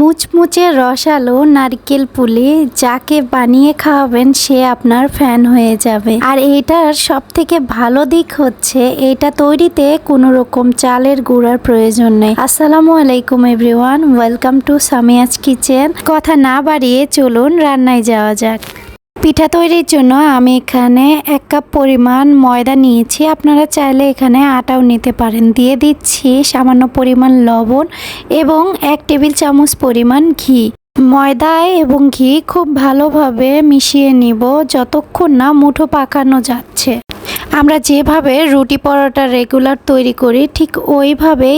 মুচমুচে রসালো নারকেল পুলি যাকে বানিয়ে খাওয়াবেন সে আপনার ফ্যান হয়ে যাবে। আর এটার সব থেকে ভালো দিক হচ্ছে এটা তৈরিতে কোনো রকম চালের গুঁড়ার প্রয়োজন নেই। আসসালামু আলাইকুম everyone, welcome to Samia's kitchen. কথা না বাড়িয়ে চলুন, রান্নায় যাওয়া যাক। পিঠা তৈরির জন্য আমি এখানে এক কাপ পরিমাণ ময়দা নিয়েছি। আপনারা চাইলে এখানে আটাও নিতে পারেন। দিয়ে দিচ্ছি সামান্য পরিমাণ লবণ এবং এক টেবিল চামচ পরিমাণ ঘি। ময়দা এবং ঘি খুব ভালোভাবে মিশিয়ে নিব যতক্ষণ না মুঠো পাকানো যাচ্ছে। আমরা যেভাবে রুটি পরোটা রেগুলার তৈরি করি, ঠিক ওইভাবেই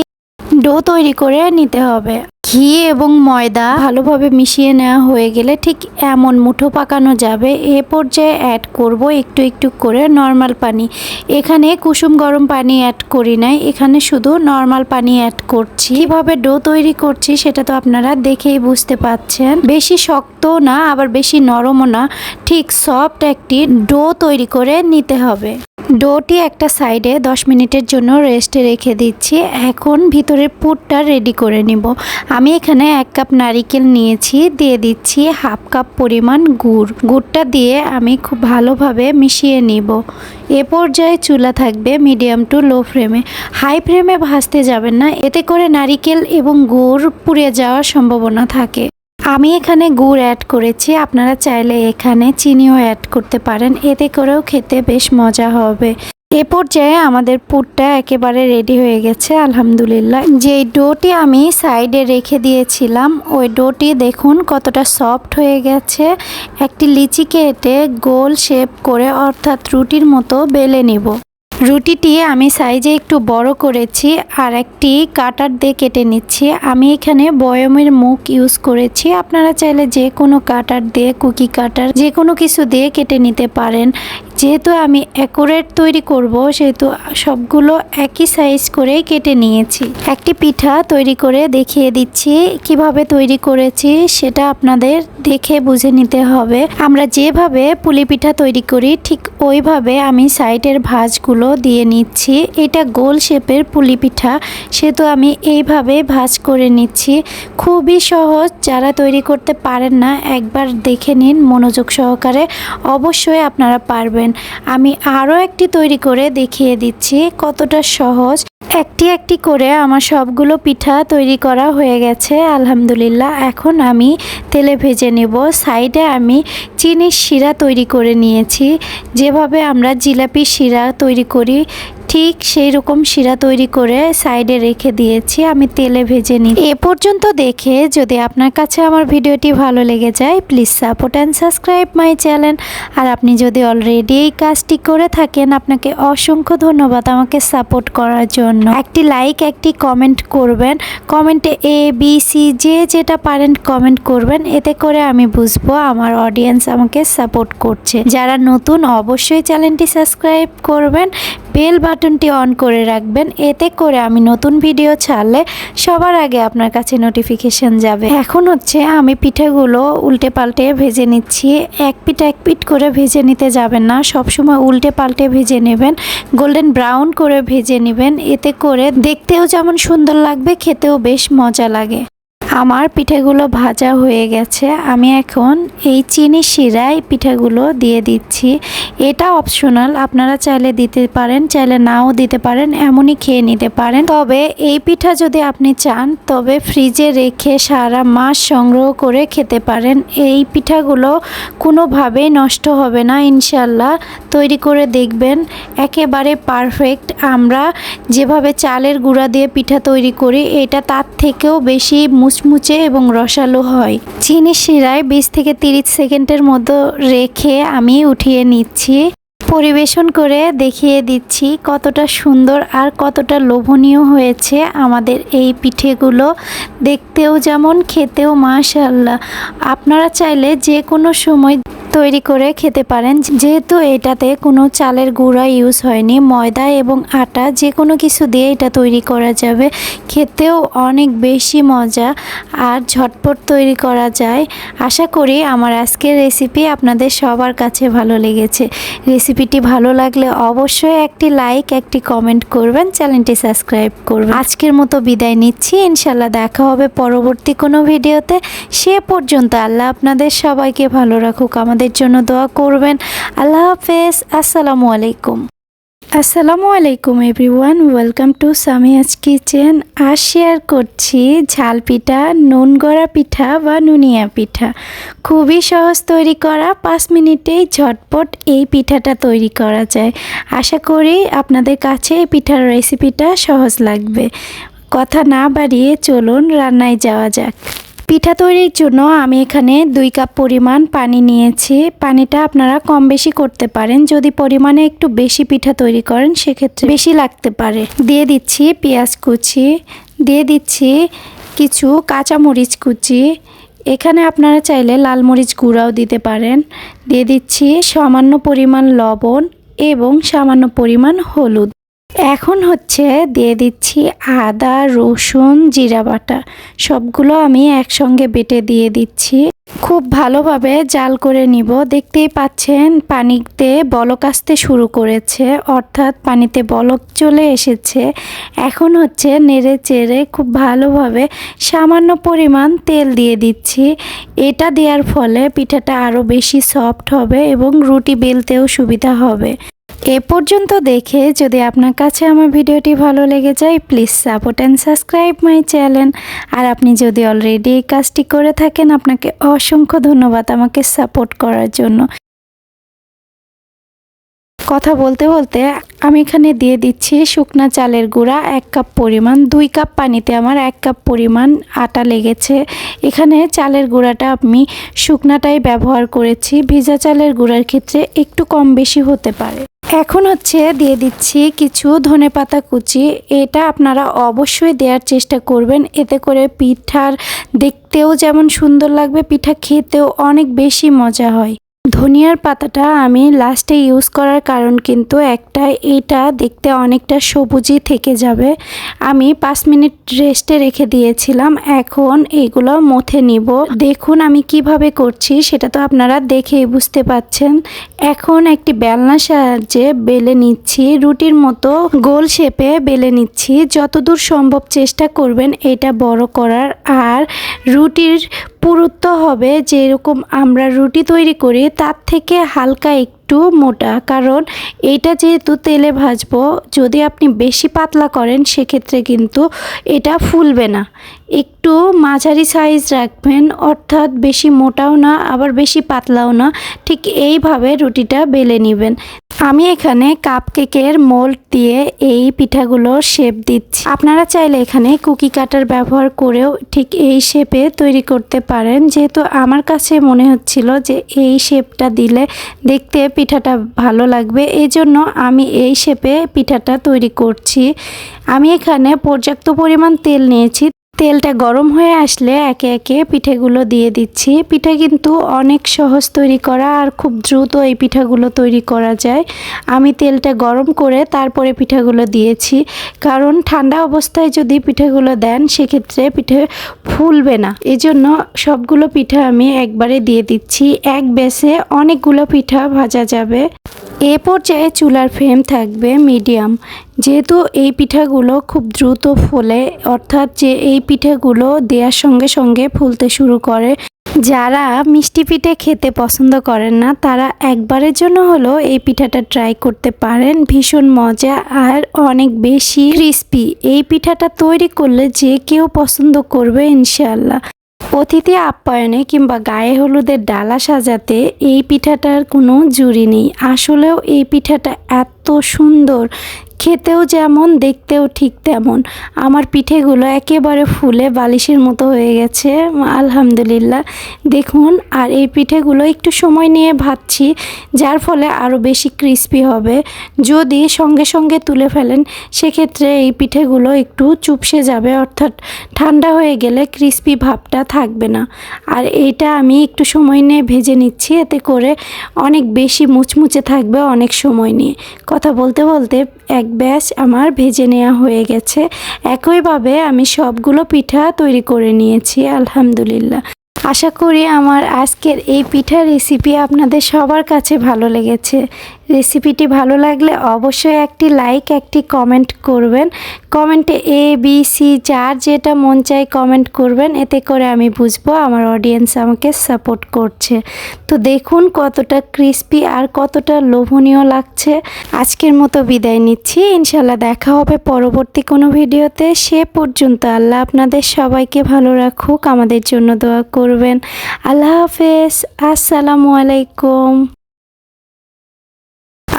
ডো তৈরি করে নিতে হবে। ঘি এবং ময়দা ভালোভাবে মিশিয়ে নেওয়া হয়ে গেলে ঠিক এমন মুঠো পাকানো যাবে। এ পর্যায়ে অ্যাড করব একটু একটু করে নর্মাল পানি। এখানে কুসুম গরম পানি অ্যাড করি নাই। এখানে শুধু নর্মাল পানি অ্যাড করছি। কীভাবে ডো তৈরি করছি সেটা তো আপনারা দেখেই বুঝতে পাচ্ছেন। বেশি শক্ত না, আবার বেশি নরমও না। ঠিক সফট একটি ডো তৈরি করে নিতে হবে। ডোটি একটা সাইডে 10 মিনিটের জন্য রেস্টে রেখে দিচ্ছি। এখন ভিতরের পুরটা রেডি করে নিব। আমি এখানে এক কাপ নারিকেল নিয়েছি, দিয়ে দিচ্ছি হাফ কাপ পরিমাণ গুড়। গুড়টা দিয়ে আমি খুব ভালোভাবে মিশিয়ে নিব। এ পর্যায়ে চুলা থাকবে মিডিয়াম টু লো ফ্লেমে। হাই ফ্লেমে ভাজতে যাবেন না, এতে করে নারিকেল এবং গুড় পুড়ে যাওয়ার সম্ভাবনা থাকে। আমি এখানে গুড় অ্যাড করেছি, আপনারা চাইলে এখানে চিনিও অ্যাড করতে পারেন, এতে করেও খেতে বেশ মজা হবে। এ পর্যায়ে আমাদের পুরটা একেবারে রেডি হয়ে গেছে, আলহামদুলিল্লাহ। যে ডোটি আমি সাইডে রেখে দিয়েছিলাম, ওই ডোটি দেখুন কতটা সফট হয়ে গেছে। একটি লিচি কেটে গোল শেপ করে, অর্থাৎ রুটির মতো বেলে নিব। রুটিটি আমি সাইজে একটু বড় করেছি, আর একটি কাটার দিয়ে কেটে নিচ্ছি। আমি এখানে বয়মের মুখ ইউজ করেছি। আপনারা চাইলে যে কোনো কাটার দিয়ে কুকি কাটার যে কোনো কিছু দিয়ে কেটে নিতে পারেন। যেহেতু আমি অ্যাকোরেট তৈরি করব, সেহেতু সবগুলো একই সাইজ করেই কেটে নিয়েছি। একটি পিঠা তৈরি করে দেখিয়ে দিচ্ছি, কীভাবে তৈরি করেছি সেটা আপনাদের দেখে বুঝে নিতে হবে। আমরা যেভাবে পুলি পিঠা তৈরি করি, ঠিক ওইভাবে আমি সাইডের ভাঁজগুলো দিয়ে নিচ্ছি। এটা গোল শেপের পুলি পিঠা, সেহেতু আমি এইভাবে ভাঁজ করে নিচ্ছি। খুবই সহজ, যারা তৈরি করতে পারেন না, একবার দেখে নিন মনোযোগ সহকারে। অবশ্যই আপনারা পারবেন। আমি আরও একটি তৈরি করে দেখিয়ে দিচ্ছি কতটা সহজ। একটি একটি করে আমার সবগুলো পিঠা তৈরি করা হয়ে গেছে, আলহামদুলিল্লাহ। এখন আমি তেলে ভেজে নেব। সাইডে আমি চিনির শিরা তৈরি করে নিয়েছি। যেভাবে আমরা জিলাপি শিরা তৈরি করি ঠিক সেই রকম শিরা তৈরি করে সাইডে রেখে দিয়েছি, আমি তেলে ভেজে নিই এ পর্যন্ত দেখে যদি আপনার কাছে আমার ভিডিওটি ভালো লেগে যায় please support and subscribe my channel আর আপনি যদি অলরেডি এই কাজটি করে থাকেন, আপনাকে অসংখ্য ধন্যবাদ আমাকে সাপোর্ট করার জন্য। একটি লাইক একটি কমেন্ট করবেন। কমেন্টে এ বি সি যে যেটা পারেন কমেন্ট করবেন। এতে করে আমি বুঝব আমার অডিয়েন্স আমাকে সাপোর্ট করছে। যারা নতুন, অবশ্যই চ্যানেলটি সাবস্ক্রাইব করবেন। বেল বাটনটি অন করে রাখবেন। এতে করে আমি নতুন ভিডিও ছাড়লে সবার আগে আপনার কাছে নোটিফিকেশন যাবে। এখন হচ্ছে আমি পিঠেগুলো উল্টে পাল্টে ভেজে নিচ্ছি। এক পিঠ এক পিঠ করে ভেজে নিতে যাবেন না। সবসময় উল্টে পাল্টে ভেজে নেবেন। গোল্ডেন ব্রাউন করে ভেজে নেবেন। এতে করে দেখতেও যেমন সুন্দর লাগবে, খেতেও বেশ মজা লাগে। আমার পিঠেগুলো ভাজা হয়ে গেছে। আমি এখন এই চিনি শিরায় পিঠেগুলো দিয়ে দিচ্ছি। এটা অপশনাল আপনারা চাইলে দিতে পারেন, চাইলে নাও দিতে পারেন, এমনই খেয়ে নিতে পারেন। তবে এই পিঠা যদি আপনি চান, তবে ফ্রিজে রেখে সারা মাস সংগ্রহ করে খেতে পারেন। এই পিঠাগুলো কোনোভাবেই নষ্ট হবে না ইনশাল্লাহ তৈরি করে দেখবেন, একেবারে পারফেক্ট আমরা যেভাবে চালের গুঁড়া দিয়ে পিঠা তৈরি করি, এটা তার থেকেও বেশি মুচমুচে এবং রসালো হয়। চিনি শিরায় বিশ থেকে তিরিশ সেকেন্ডের মতো রেখে আমি উঠিয়ে নিচ্ছি। পরিবেশন করে দেখিয়ে দিচ্ছি কতটা সুন্দর আর কতটা লোভনীয় হয়েছে আমাদের এই পিঠেগুলো। দেখতেও যেমন খেতেও মাশাল্লাহ আপনারা চাইলে যে কোনো সময় তৈরি করে খেতে পারেন। যেহেতু এটাতে কোনো চালের গুঁড়া ইউজ হয়নি, ময়দা এবং আটা যে কোনো কিছু দিয়ে এটা তৈরি করা যাবে। খেতেও অনেক বেশি মজা আর ঝটপট তৈরি করা যায়। আশা করি আমার আজকের রেসিপি আপনাদের সবার কাছে ভালো লেগেছে। রেসিপিটি ভালো লাগলে অবশ্যই একটি লাইক একটি কমেন্ট করবেন, চ্যানেলটি সাবস্ক্রাইব করবেন। আজকের মতো বিদায় নিচ্ছি। ইনশাল্লাহ দেখা হবে পরবর্তী কোনো ভিডিওতে সে পর্যন্ত আল্লাহ আপনাদের সবাইকে ভালো রাখুক। আমাদের জন্য দোয়া করবেন। আল্লাহ হাফেজ। আসসালামু আলাইকুম। আসসালামু আলাইকুম, everyone. Welcome to Samia's kitchen. R share করছি ঝাল পিঠা, নুন গড়া পিঠা বা নুনিয়া পিঠা। খুবই সহজ তৈরি করা, পাঁচ মিনিটেই ঝটপট এই পিঠাটা তৈরি করা যায়। আশা করি আপনাদের কাছে এই পিঠার রেসিপিটা সহজ লাগবে। কথা না বাড়িয়ে চলুন, রান্নায় যাওয়া যাক। পিঠা তৈরির জন্য আমি এখানে দুই কাপ পরিমাণ পানি নিয়েছি। পানিটা আপনারা কম বেশি করতে পারেন। যদি পরিমাণে একটু বেশি পিঠা তৈরি করেন, সেক্ষেত্রে বেশি লাগতে পারে। দিয়ে দিচ্ছি পেঁয়াজ কুচি। দিয়ে দিচ্ছি কিছু কাঁচামরিচ কুচি। এখানে আপনারা চাইলে লাল মরিচ গুঁড়াও দিতে পারেন। দিয়ে দিচ্ছি সামান্য পরিমাণ লবণ এবং সামান্য পরিমাণ হলুদ। এখন হচ্ছে দিয়ে দিচ্ছি আদা, রসুন, জিরা বাটা। সবগুলো আমি একসঙ্গে বেটে দিয়ে দিচ্ছি। খুব ভালোভাবে জাল করে নিব। দেখতেই পাচ্ছেন, পানিতে বলক আসতে শুরু করেছে। অর্থাৎ পানিতে বলক চলে এসেছে। এখন হচ্ছে নেড়ে চেড়ে খুব ভালোভাবে সামান্য পরিমাণ তেল দিয়ে দিচ্ছি। এটা দেওয়ার ফলে পিঠাটা আরও বেশি সফট হবে এবং রুটি বেলতেও সুবিধা হবে। এ পর্যন্ত দেখে যদি আপনার কাছে আমার ভিডিওটি ভালো লেগে যায় please support and subscribe my channel আর আপনি যদি অলরেডি এই কাজটি করে থাকেন, আপনাকে অসংখ্য ধন্যবাদ আমাকে সাপোর্ট করার জন্য। কথা বলতে বলতে আমি এখানে দিয়ে দিচ্ছি শুকনা চালের গুঁড়া, এক কাপ পরিমাণ, দুই কাপ পানিতে আমার এক কাপ পরিমাণ আটা লেগেছে। এখানে চালের গুঁড়াটা আমি শুকনাটাই ব্যবহার করেছি, ভিজা চালের গুঁড়ার ক্ষেত্রে একটু কম বেশি হতে পারে। এখন হচ্ছে দিয়ে দিচ্ছি কিছু ধনে পাতা কুচি। এটা আপনারা অবশ্যই দেওয়ার চেষ্টা করবেন। এতে করে পিঠার দেখতেও যেমন সুন্দর লাগবে, পিঠা খেতেও অনেক বেশি মজা হয়। ধনিয়ার পাতাটা আমি লাস্টে ইউজ করার কারণ কিন্তু একটা এটা দেখতে অনেকটা সবুজই থেকে যাবে। আমি পাঁচ মিনিট রেস্টে রেখে দিয়েছিলাম, এখন এগুলো মথে নিব। দেখুন আমি কীভাবে করছি, সেটা তো আপনারা দেখেই বুঝতে পাচ্ছেন। এখন একটি বেলনার সাহায্যে বেলে নিচ্ছি, রুটির মতো গোল শেপে বেলে নিচ্ছি। যতদূর সম্ভব চেষ্টা করবেন এটা বড় করার। আর রুটির পুরুত্ব হবে যেরকম আমরা রুটি তৈরি করি, তার থেকে হালকা একটু মোটা। কারণ এটা যেহেতু তেলে ভাজবো, যদি আপনি বেশি পাতলা করেন, সেক্ষেত্রে কিন্তু এটা ফুলবে না। একটু মাঝারি সাইজ রাখবেন, অর্থাৎ বেশি মোটাও না, আবার বেশি পাতলাও না। ঠিক এইভাবে রুটিটা বেলে নেবেন। আমি এখানে কাপ কেকের মোল্ড দিয়ে এই পিঠাগুলোর শেপ দিচ্ছি। আপনারা চাইলে এখানে কুকি কাটার ব্যবহার করেও ঠিক এই শেপে তৈরি করতে পারেন। যেহেতু আমার কাছে মনে হচ্ছিল যে এই শেপটা দিলে দেখতে পিঠাটা ভালো লাগবে, এজন্য আমি এই শেপে পিঠাটা তৈরি করছি। আমি এখানে পর্যাপ্ত পরিমাণ তেল নিয়েছি। তেলটা গরম হয়ে আসলে একে একে পিঠেগুলো দিয়ে দিচ্ছি। পিঠে কিন্তু অনেক সহজ তৈরি করা আর খুব দ্রুত এই পিঠাগুলো তৈরি করা যায়। আমি তেলটা গরম করে তারপরে পিঠাগুলো দিয়েছি। কারণ ঠান্ডা অবস্থায় যদি পিঠেগুলো দেন, সেক্ষেত্রে পিঠে ফুলবে না। এজন্য সবগুলো পিঠা আমি একবারে দিয়ে দিচ্ছি। এক বেসে অনেকগুলো পিঠা ভাজা যাবে। এ পর্যায়ে চুলার ফ্লেম থাকবে মিডিয়াম। যেহেতু এই পিঠাগুলো খুব দ্রুত ফোলে, অর্থাৎ যে এই পিঠাগুলো দেওয়ার সঙ্গে সঙ্গে ফুলতে শুরু করে, যারা মিষ্টি পিঠে খেতে পছন্দ করেন না, তারা একবারের জন্য হলেও এই পিঠাটা ট্রাই করতে পারেন। ভীষণ মজা আর অনেক বেশি ক্রিস্পি এই পিঠাটা তৈরি করলে যে কেউ পছন্দ করবে ইনশাল্লাহ অতিথি আপ্যায়নে কিংবা গায়ে হলুদের ডালা সাজাতে এই পিঠাটার কোনো জুড়ি নেই। আসলেও এই পিঠাটা এত এত সুন্দর। খেতেও যেমন, দেখতেও ঠিক তেমন। আমার পিঠেগুলো একেবারে ফুলে বালিশের মতো হয়ে গেছে, আলহামদুলিল্লাহ। দেখুন, আর এই পিঠেগুলো একটু সময় নিয়ে ভাজছি, যার ফলে আরও বেশি ক্রিস্পি হবে। যদি সঙ্গে সঙ্গে তুলে ফেলেন, সেক্ষেত্রে এই পিঠেগুলো একটু চুপসে যাবে, অর্থাৎ ঠান্ডা হয়ে গেলে ক্রিস্পি ভাবটা থাকবে না। আর এটা আমি একটু সময় নিয়ে ভেজে নিচ্ছি, এতে করে অনেক বেশি মুচমুচে থাকবে অনেক সময় নিয়ে। কথা বলতে বলতে এক ব্যাচ আমার ভেজে নেওয়া হয়ে গেছে। একইভাবে আমি সবগুলো পিঠা তৈরি করে নিয়েছি, আলহামদুলিল্লাহ। আশা করি আমার আজকের এই পিঠা রেসিপি আপনাদের সবার কাছে ভালো লেগেছে। রেসিপিটি ভালো লাগলে অবশ্যই একটি লাইক, একটি কমেন্ট করবেন। কমেন্টে এ বি সি যার যেটা মন চাই কমেন্ট করবেন। এতে করে আমি বুঝব আমার অডিয়েন্স আমাকে সাপোর্ট করছে। তো দেখুন কতটা ক্রিস্পি আর কতটা লোভনীয় লাগছে। আজকের মতো বিদায় নিচ্ছি। ইনশাল্লাহ দেখা হবে পরবর্তী কোনো ভিডিওতে। সে পর্যন্ত আল্লাহ আপনাদের সবাইকে ভালো রাখুক, আমাদের জন্য দোয়া করবেন। আল্লাহ হাফেজ। আসসালামু আলাইকুম।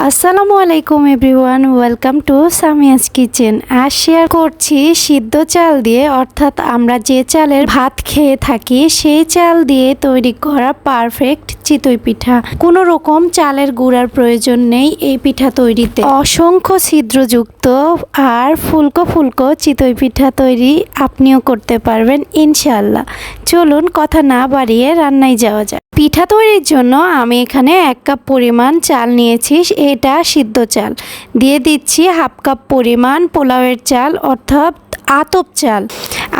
আসসালামু আলাইকুম everyone, welcome to Samia's kitchen. আজ শেয়ার করছি সিদ্ধ চাল দিয়ে, অর্থাৎ আমরা যে চালের ভাত খেয়ে থাকি, সেই চাল দিয়ে তৈরি করা পারফেক্ট চিতই পিঠা। কোনো রকম চালের গুঁড়ার প্রয়োজন নেই এই পিঠা তৈরিতে। অসংখ্য ছিদ্রযুক্ত আর ফুলকো ফুলকো চিতই পিঠা তৈরি আপনিও করতে পারবেন ইনশাল্লাহ চলুন কথা না বাড়িয়ে রান্নায় যাওয়া যাক। পিঠা তৈরির জন্য আমি এখানে এক কাপ পরিমাণ চাল নিয়েছি এটা সিদ্ধ চাল। দিয়ে দিচ্ছি হাফ কাপ পরিমাণ পোলাওয়ের চাল, অর্থাৎ আতপ চাল।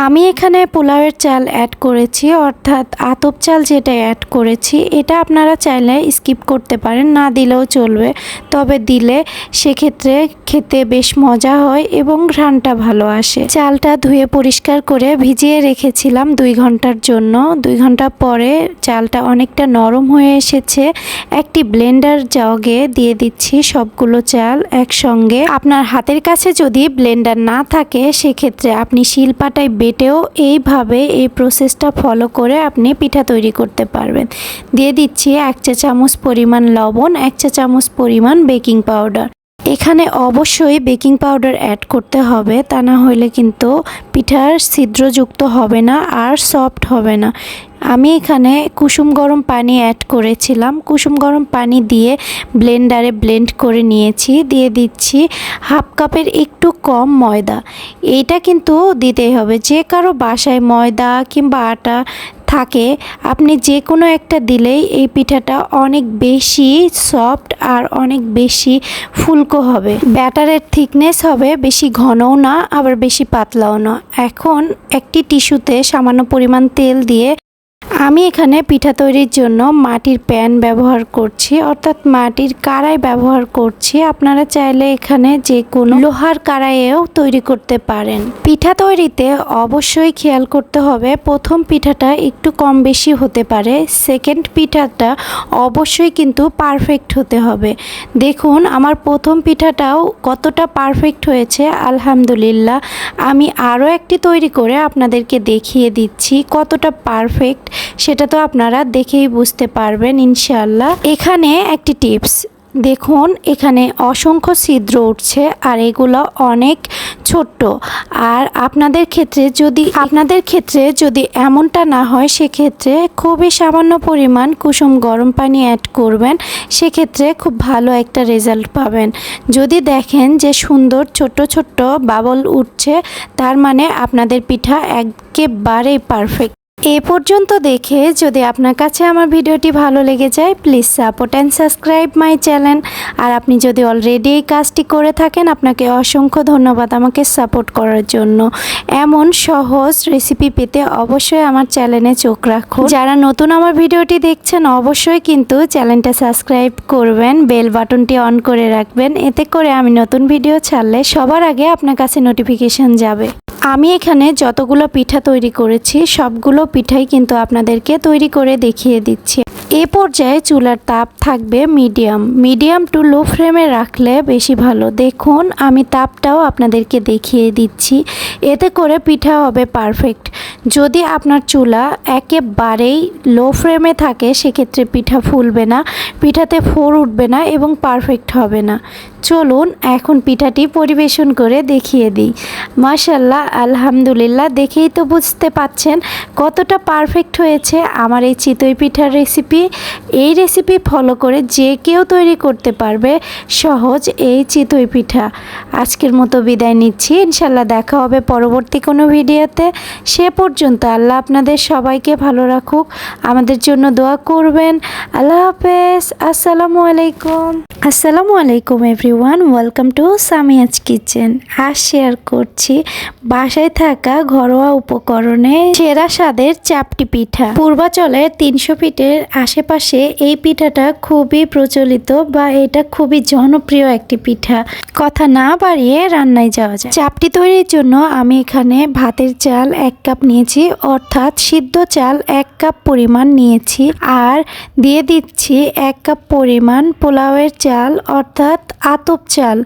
আমি এখানে পোলাওয়ের চাল অ্যাড করেছি, অর্থাৎ আতপ চাল যেটা অ্যাড করেছি, এটা আপনারা চাইলে স্কিপ করতে পারেন, না দিলেও চলবে। তবে দিলে সেক্ষেত্রে খেতে বেশ মজা হয় এবং ঘ্রাণটা ভালো আসে। চালটা ধুয়ে পরিষ্কার করে ভিজিয়ে রেখেছিলাম দুই ঘণ্টার জন্য। দুই ঘণ্টা পরে চালটা অনেকটা নরম হয়ে এসেছে। একটি ব্লেন্ডার জগে দিয়ে দিচ্ছি সবগুলো চাল একসঙ্গে। আপনার হাতের কাছে যদি ব্লেন্ডার না থাকে, সেক্ষেত্রে আপনি শিলপাটায় বেটেও এইভাবে এই প্রসেসটা ফলো করে আপনি পিঠা তৈরি করতে পারবেন। দিয়ে দিচ্ছি এক চা চামচ পরিমাণ লবণ, এক চা চামচ পরিমাণ বেকিং পাউডার এখানে অবশ্যই বেকিং পাউডার অ্যাড করতে হবে, তা না হলে কিন্তু পিঠার ছিদ্রযুক্ত হবে না আর সফট হবে না। আমি এখানে কুসুম গরম পানি অ্যাড করেছিলাম। কুসুম গরম পানি দিয়ে ব্লেন্ডারে ব্লেন্ড করে নিয়েছি, দিয়ে দিচ্ছি হাফ কাপের একটু কম ময়দা। এইটা কিন্তু দিতেই হবে। যে কারও বাসায় ময়দা কিংবা আটা থাকে, আপনি যে কোনো একটা দিলেই এই পিঠাটা অনেক বেশি সফট আর অনেক বেশি ফুলকো হবে। ব্যাটারের থিকনেস হবে, বেশি ঘনও না, আবার বেশি পাতলাও না। এখন একটি টিস্যুতে সামান্য পরিমাণ তেল দিয়ে আমি এখানে পিঠা তৈরির জন্য মাটির প্যান ব্যবহার করছি, অর্থাৎ মাটির কড়াই ব্যবহার করছি। আপনারা চাইলে এখানে যে কোনো লোহার কড়াইয়েও তৈরি করতে পারেন। পিঠা তৈরিতে অবশ্যই খেয়াল করতে হবে, প্রথম পিঠাটা একটু কম বেশি হতে পারে সেকেন্ড পিঠাটা অবশ্যই কিন্তু পারফেক্ট হতে হবে। দেখুন, আমার প্রথম পিঠাটাও কতটা পারফেক্ট হয়েছে, আলহামদুলিল্লাহ। আমি আরও একটি তৈরি করে আপনাদেরকে দেখিয়ে দিচ্ছি কতটা পারফেক্ট সেটা তো আপনারা দেখেই বুঝতে পারবেন ইনশাল্লাহ এখানে একটি টিপস, দেখুন এখানে অসংখ্য ছিদ্র উঠছে আর এগুলো অনেক ছোট্ট। আর আপনাদের ক্ষেত্রে যদি, আপনাদের ক্ষেত্রে যদি এমনটা না হয়, সেক্ষেত্রে খুবই সামান্য পরিমাণ কুসুম গরম পানি অ্যাড করবেন। সেক্ষেত্রে খুব ভালো একটা রেজাল্ট পাবেন। যদি দেখেন যে সুন্দর ছোট্ট ছোট্ট বাবল উঠছে, তার মানে আপনাদের পিঠা একেবারেই পারফেক্ট এ পর্যন্ত দেখে যদি আপনার কাছে আমার ভিডিওটি ভালো লেগে যায় please support and subscribe my channel আর আপনি যদি অলরেডি এই কাজটি করে থাকেন, আপনাকে অসংখ্য ধন্যবাদ আমাকে সাপোর্ট করার জন্য। এমন সহজ রেসিপি পেতে অবশ্যই আমার চ্যানেলে চোখ রাখুন। যারা নতুন আমার ভিডিওটি দেখছেন, অবশ্যই কিন্তু চ্যানেলটা সাবস্ক্রাইব করবেন বেল বাটনটি অন করে রাখবেন। এতে করে আমি নতুন ভিডিও ছাড়লে সবার আগে আপনার কাছে নোটিফিকেশন যাবে। আমি এখানে যতগুলো পিঠা তৈরি করেছি সবগুলো পিঠাই কিন্তু আপনাদেরকে তৈরি করে দেখিয়ে দিচ্ছি। এ পর্যায়ে চুলার তাপ থাকবে মিডিয়াম। মিডিয়াম টু লো ফ্লেমে রাখলে বেশি ভালো। দেখুন, আমি তাপটাও আপনাদেরকে দেখিয়ে দিচ্ছি। এতে করে পিঠা হবে পারফেক্ট। যদি আপনার চুলা একেবারেই লো ফ্লেমে থাকে, সেক্ষেত্রে পিঠা ফুলবে না, পিঠাতে ফোর উঠবে না এবং পারফেক্ট হবে না। চলুন, এখন পিঠাটি পরিবেশন করে দেখিয়ে দিই। মাশাল্লাহ আলহামদুলিল্লাহ, দেখেই তো বুঝতে পাচ্ছেন কতটা পারফেক্ট হয়েছে আমার এই চিতই পিঠার রেসিপি। এই রেসিপি ফলো করে যে কেউ তৈরি করতে পারবে সহজ এই চিতই পিঠা। আজকের মতো বিদায় নিচ্ছি। ইনশাল্লাহ দেখা হবে পরবর্তী কোনো ভিডিওতে। সে পর্যন্ত আল্লাহ আপনাদের সবাইকে ভালো রাখুক, আমাদের জন্য দোয়া করবেন। আল্লাহ হাফেজ। আসসালামু আলাইকুম। আসসালামু আলাইকুম everyone welcome to Samia's kitchen আজ শেয়ার করছি বাসায় থাকা ঘরোয়া উপকরণে সেরা স্বাদের চাপটি পিঠা। পূর্বাচলের তিনশো ফিটের আশেপাশে এই পিঠাটা খুবই প্রচলিত বা এটা খুবই জনপ্রিয় একটি পিঠা। কথা না বাড়িয়ে রান্নায় যাওয়া যায়। চাপটি তৈরির জন্য আমি এখানে ভাতের চাল এক কাপ নিয়েছি, অর্থাৎ সিদ্ধ চাল এক কাপ পরিমাণ নিয়েছি আর দিয়ে দিচ্ছি এক কাপ পরিমাণ পোলাওয়ের চাল, অর্থাৎ আতপ চাল।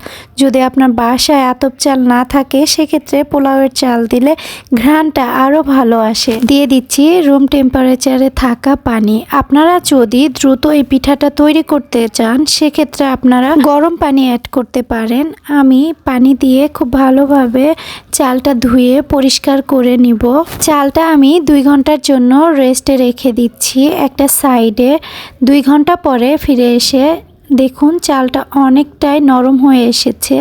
যদি আপনার বাসায় আতপ চাল না থাকে, সেক্ষেত্রে পোলাওয়ের চাল দিলে ঘ্রাণটা আরও ভালো আসে। দিয়ে দিচ্ছি রুম টেম্পারেচারে থাকা পানি। আপনারা যদি দ্রুত এই পিঠাটা তৈরি করতে চান, সেক্ষেত্রে আপনারা গরম পানি অ্যাড করতে পারেন। আমি পানি দিয়ে খুব ভালোভাবে চালটা ধুয়ে পরিষ্কার করে নিব। চালটা আমি দুই ঘণ্টার জন্য রেস্টে রেখে দিচ্ছি একটা সাইডে দুই ঘণ্টা পরে ফিরে এসে দেখুন চালটা অনেকটাই নরম হয়ে এসেছে।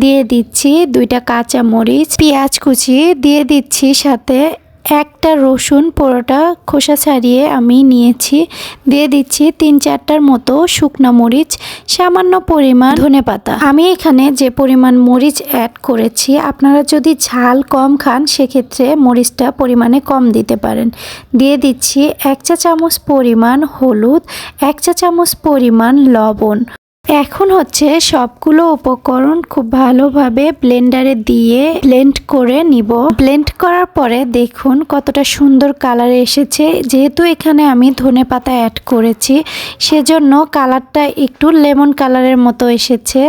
দিয়ে দিচ্ছি দুইটা কাঁচা মরিচ পেঁয়াজ কুচি, দিয়ে দিচ্ছি সাথে একটা রসুন পুরোটা খোসা ছাড়িয়ে আমি নিয়েছি। দিয়ে দিচ্ছি তিন চারটার মতো শুকনো মরিচ, সামান্য পরিমাণ ধনে পাতা। আমি এখানে যে পরিমাণ মরিচ অ্যাড করেছি, আপনারা যদি ঝাল কম খান, সেক্ষেত্রে মরিচটা পরিমাণে কম দিতে পারেন। দিয়ে দিচ্ছি এক চা চামচ পরিমাণ হলুদ, এক চা চামচ পরিমাণ লবণ। এখন হচ্ছে সবগুলো উপকরণ খুব ভালোভাবে ব্লেন্ডারে দিয়ে ব্লেন্ড করে নিব। ব্লেন্ড করার পরে দেখুন কতটা সুন্দর কালার এসেছে। যেহেতু এখানে আমি ধনে পাতা অ্যাড করেছি, সেজন্য কালারটা একটু লেমন কালারের মতো এসেছে।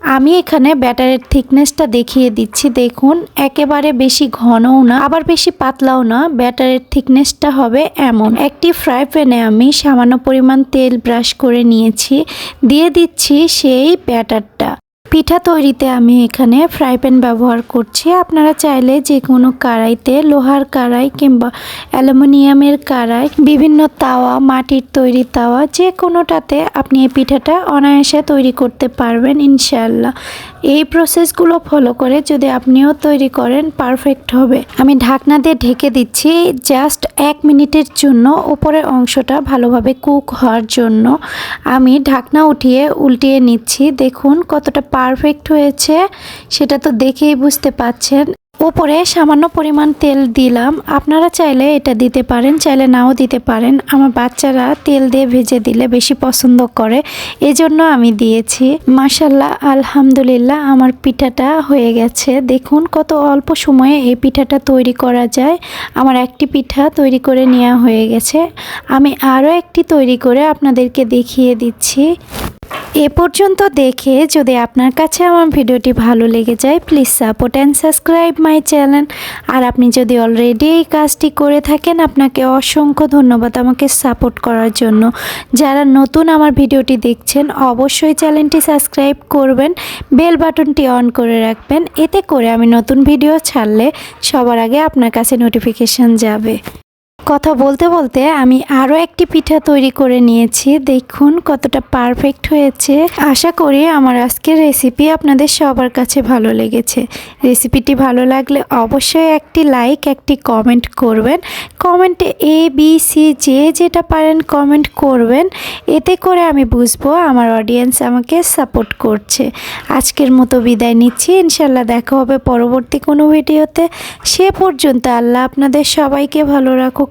আমি এখানে ব্যাটারের থিকনেসটা দেখিয়ে দিচ্ছি। দেখুন, একেবারে বেশি ঘনও না, আবার বেশি পাতলাও না, ব্যাটারের থিকনেসটা হবে এমন। একটি ফ্রাই প্যানে আমি সামান্য পরিমাণ তেল ব্রাশ করে নিয়েছি। দিয়ে দিচ্ছি সেই ব্যাটারটা। পিঠা তৈরিতে আমি এখানে ফ্রাই প্যান ব্যবহার করছি। আপনারা চাইলে যে কোনো কড়াইতে, লোহার কড়াই কিংবা অ্যালুমিনিয়ামের কড়াই, বিভিন্ন তাওয়া, মাটির তৈরি তাওয়া যে কোনোটাতে আপনি এই পিঠাটা অনায়াসে তৈরি করতে পারবেন ইনশাল্লাহ এই প্রসেসগুলো ফলো করে যদি আপনিও তৈরি করেন পারফেক্ট হবে। আমি ঢাকনা দিয়ে ঢেকে দিচ্ছি জাস্ট এক মিনিটের জন্য। উপরের অংশটা ভালোভাবে কুক হওয়ার জন্য। আমি ঢাকনা উঠিয়ে উল্টিয়ে নিচ্ছি। দেখুন কতটা পারফেক্ট হয়েছে। সেটা তো দেখেই বুঝতে পাচ্ছেন। উপরে সামান্য পরিমাণ তেল দিলাম। আপনারা চাইলে এটা দিতে পারেন, চাইলে নাও দিতে পারেন। আমার বাচ্চারা তেল দিয়ে ভেজে দিলে বেশি পছন্দ করে। এজন্য আমি দিয়েছি। মাসাল্লাহ আলহামদুলিল্লাহ আমার পিঠাটা হয়ে গেছে। দেখুন কত অল্প সময়ে এই পিঠাটা তৈরি করা যায়। আমার একটি পিঠা তৈরি করে নেওয়া হয়ে গেছে। আমি আরও একটি তৈরি করে আপনাদেরকে দেখিয়ে দিচ্ছি। এ পর্যন্ত দেখে যদি আপনার কাছে আমার ভিডিওটি ভালো লেগে যায়, please support and subscribe my channel. আর আপনি যদি অলরেডি এই কাজটি করে থাকেন, আপনাকে অসংখ্য ধন্যবাদ আমাকে সাপোর্ট করার জন্য। যারা নতুন আমার ভিডিওটি দেখছেন, অবশ্যই চ্যানেলটি সাবস্ক্রাইব করবেন বেল বাটনটি অন করে রাখবেন। এতে করে আমি নতুন ভিডিও ছাড়লে সবার আগে আপনার কাছে নোটিফিকেশান যাবে। কথা বলতে বলতে আমি আরও একটি পিঠা তৈরি করে নিয়েছি। দেখুন কতটা পারফেক্ট হয়েছে। আশা করি আমার আজকের রেসিপি আপনাদের সবার কাছে ভালো লেগেছে। রেসিপিটি ভালো লাগলে অবশ্যই একটি লাইক একটি কমেন্ট করবেন। কমেন্টে এ বি সি যে যেটা পারেন কমেন্ট করবেন। এতে করে আমি বুঝব আমার অডিয়েন্স আমাকে সাপোর্ট করছে। আজকের মতো বিদায় নিচ্ছি। ইনশাল্লাহ দেখা হবে পরবর্তী কোনো ভিডিওতে সে পর্যন্ত আল্লাহ আপনাদের সবাইকে ভালো রাখুক।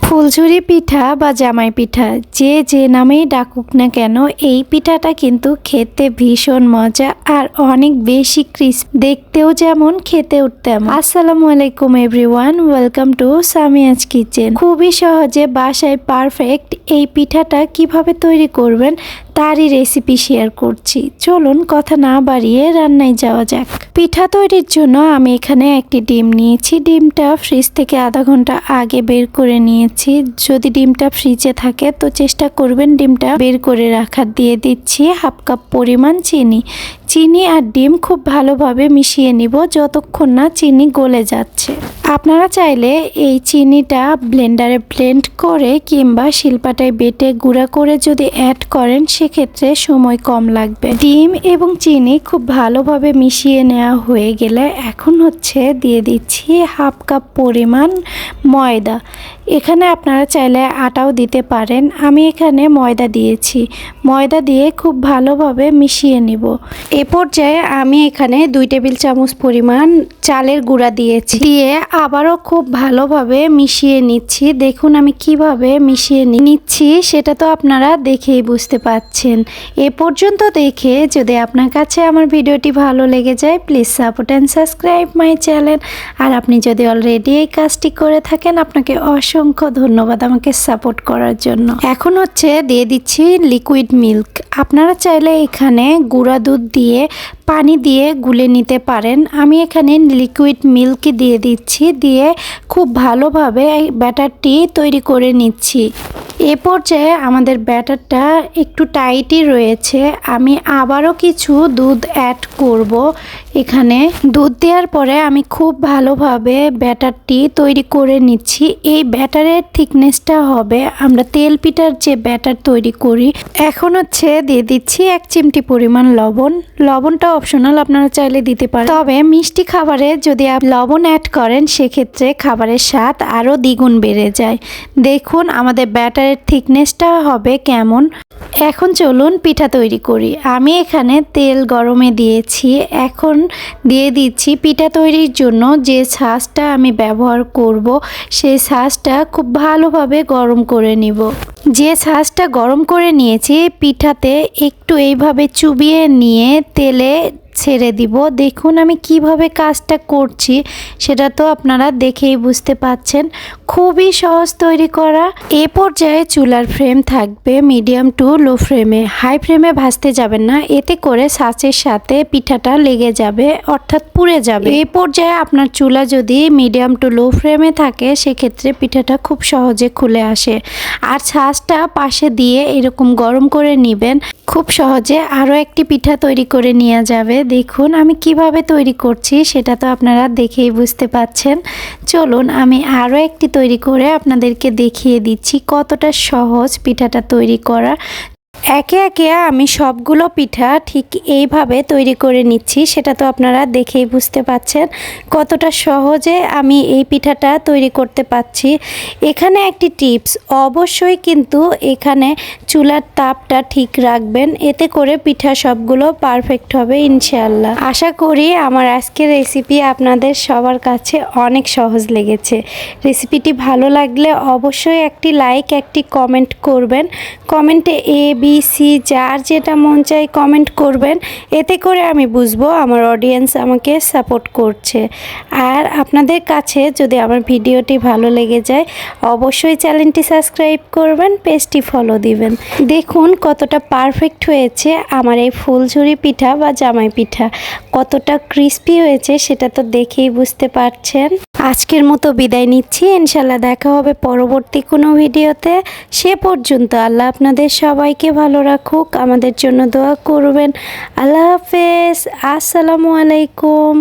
ফুলঝুরি পিঠা বা জামাই পিঠা, যে যে নামেই ডাকুক না কেন, এই পিঠাটা কিন্তু খেতে ভীষণ মজা আর অনেক বেশি ক্রিস্প দেখতেও যেমন, খেতেও তেমন। আসসালামু আলাইকুম everyone welcome to Samia's kitchen খুবই সহজে বাসায় পারফেক্ট এই পিঠাটা কীভাবে তৈরি করবেন, তারই রেসিপি শেয়ার করছি। চলুন কথা না বাড়িয়ে রান্নায় যাওয়া যাক। পিঠা তৈরির জন্য আমি এখানে একটি ডিম নিয়েছি। ডিমটা ফ্রিজ থেকে আধা ঘণ্টা আগে বের করে নিয়েছি। যদি ডিমটা ফ্রিজে থাকে, তো চেষ্টা করবেন ডিমটা বের করে রাখার। দিয়ে দিচ্ছি হাফ কাপ পরিমাণ চিনি। চিনি আর ডিম খুব ভালোভাবে মিশিয়ে নিব যতক্ষণ না চিনি গলে যাচ্ছে। আপনারা চাইলে এই চিনিটা ব্লেন্ডারে ব্লেন্ড করে কিংবা শিল্পাটায় বেটে গুঁড়া করে যদি অ্যাড করেন, সেক্ষেত্রে সময় কম লাগবে। ডিম এবং চিনি খুব ভালোভাবে মিশিয়ে নেওয়া হয়ে গেলে এখন হচ্ছে দিয়ে দিচ্ছি হাফ কাপ পরিমাণ ময়দা। এখানে আপনারা চাইলে আটাও দিতে পারেন। আমি এখানে ময়দা দিয়েছি। ময়দা দিয়ে খুব ভালোভাবে মিশিয়ে নিব। এ পর্যায়ে আমি এখানে দুই টেবিল চামচ পরিমাণ চালের গুঁড়া দিয়েছি। দিয়ে আবারও খুব ভালোভাবে মিশিয়ে নিচ্ছি। দেখুন আমি কীভাবে মিশিয়ে নিচ্ছি, সেটা তো আপনারা দেখেই বুঝতে পাচ্ছেন। এ পর্যন্ত দেখে যদি আপনার কাছে আমার ভিডিওটি ভালো লেগে যায় please support and subscribe my channel আর আপনি যদি অলরেডি এই কাজটি করে থাকেন, আপনাকে অসংখ্য ধন্যবাদ আমাকে সাপোর্ট করার জন্য। এখন হচ্ছে দিয়ে দিচ্ছি লিকুইড মিল্ক আপনারা চাইলে এখানে গুঁড়া দুধ দিয়ে দিয়ে পানি দিয়ে গুলে নিতে পারেন। আমি এখানে লিকুইড মিল্ক দিয়ে দিচ্ছি, দিয়ে খুব ভালোভাবে ব্যাটারটি তৈরি করে নিচ্ছি। এ পর্যায়ে আমাদের ব্যাটারটা একটু টাইটই রয়েছে। আমি আবারও কিছু দুধ অ্যাড করব। এখানে দুধ দেওয়ার পরে আমি খুব ভালোভাবে ব্যাটারটি তৈরি করে নিচ্ছি। এই ব্যাটারের থিকনেসটা হবে, আমরা তেল পিঠার যে ব্যাটার তৈরি করি, এখন হচ্ছে দিয়ে দিচ্ছি এক চিমটি পরিমাণ লবণ। লবণটা অপশনাল আপনারা চাইলে দিতে পারেন। তবে মিষ্টি খাবারে যদি লবণ অ্যাড করেন, সেক্ষেত্রে খাবারের স্বাদ আরও দ্বিগুণ বেড়ে যায়। দেখুন আমাদের ব্যাটারের থিকনেসটা হবে কেমন। এখন চলুন পিঠা তৈরি করি। আমি এখানে তেল গরমে দিয়েছি। এখন দিয়ে দিচ্ছি পিঠা তৈরির জন্য যে ছাঁচটা আমি ব্যবহার করব, সেই ছাঁচটা খুব ভালোভাবে গরম করে নিব। যে ছাঁচটা গরম করে নিয়েছি, পিঠাতে একটু এইভাবে চুবিয়ে নিয়ে তেলে ছেড়ে দিব। দেখুন আমি কীভাবে কাজটা করছি, সেটা তো আপনারা দেখেই বুঝতে পাচ্ছেন। খুবই সহজ তৈরি করা। এ পর্যায়ে চুলার ফ্রেম থাকবে মিডিয়াম টু লো ফ্রেমে। হাই ফ্রেমে ভাজতে যাবেন না, এতে করে ছাঁচের সাথে পিঠাটা লেগে যাবে, অর্থাৎ পুড়ে যাবে। এই পর্যায়ে আপনার চুলা যদি মিডিয়াম টু লো ফ্রেমে থাকে, সেক্ষেত্রে পিঠাটা খুব সহজে খুলে আসে। আর ছাঁচটা পাশে দিয়ে এরকম গরম করে নেবেন, খুব সহজে আরও একটি পিঠা তৈরি করে নেওয়া যাবে। দেখুন, আমি কীভাবে তৈরি করছি সেটা তো আপনারা দেখেই বুঝতে পাচ্ছেন। চলুন, আমি আরও একটি তৈরি করে আপনাদেরকে দেখিয়ে দিচ্ছি কতটা সহজ পিঠাটা তৈরি করা। একে একে আমি সবগুলো পিঠা ঠিক এইভাবে তৈরি করে নিচ্ছি, সেটা তো আপনারা দেখেই বুঝতে পাচ্ছেন কতটা সহজে আমি এই পিঠাটা তৈরি করতে পারছি এখানে একটি টিপস, অবশ্যই কিন্তু এখানে চুলার তাপটা ঠিক রাখবেন, এতে করে পিঠা সবগুলো পারফেক্ট হবে ইনশাল্লাহ আশা করি আমার আজকের রেসিপি আপনাদের সবার কাছে অনেক সহজ লেগেছে। রেসিপিটি ভালো লাগলে অবশ্যই একটি লাইক একটি কমেন্ট করবেন। কমেন্টে এ বি সি, যার যেটা মন চাই কমেন্ট করবেন। এতে করে আমি বুঝব আমার অডিয়েন্স আমাকে সাপোর্ট করছে। আর আপনাদের কাছে যদি আমার ভিডিওটি ভালো লেগে যায়, অবশ্যই চ্যানেলটি সাবস্ক্রাইব করবেন পেজটি ফলো দিবেন। দেখুন কতটা পারফেক্ট হয়েছে আমার এই ফুলঝুরি পিঠা বা জামাই পিঠা। কতটা ক্রিস্পি হয়েছে সেটা তো দেখেই বুঝতে পারছেন। আজকের মতো বিদায় নিচ্ছি। ইনশাল্লাহ দেখা হবে পরবর্তী কোনো ভিডিওতে। সে পর্যন্ত আল্লাহ আপনাদের সবাইকে ভালো রাখুক আমাদের জন্য দোয়া করবেন। আল্লাহ হাফেজ। আসসালামু আলাইকুম।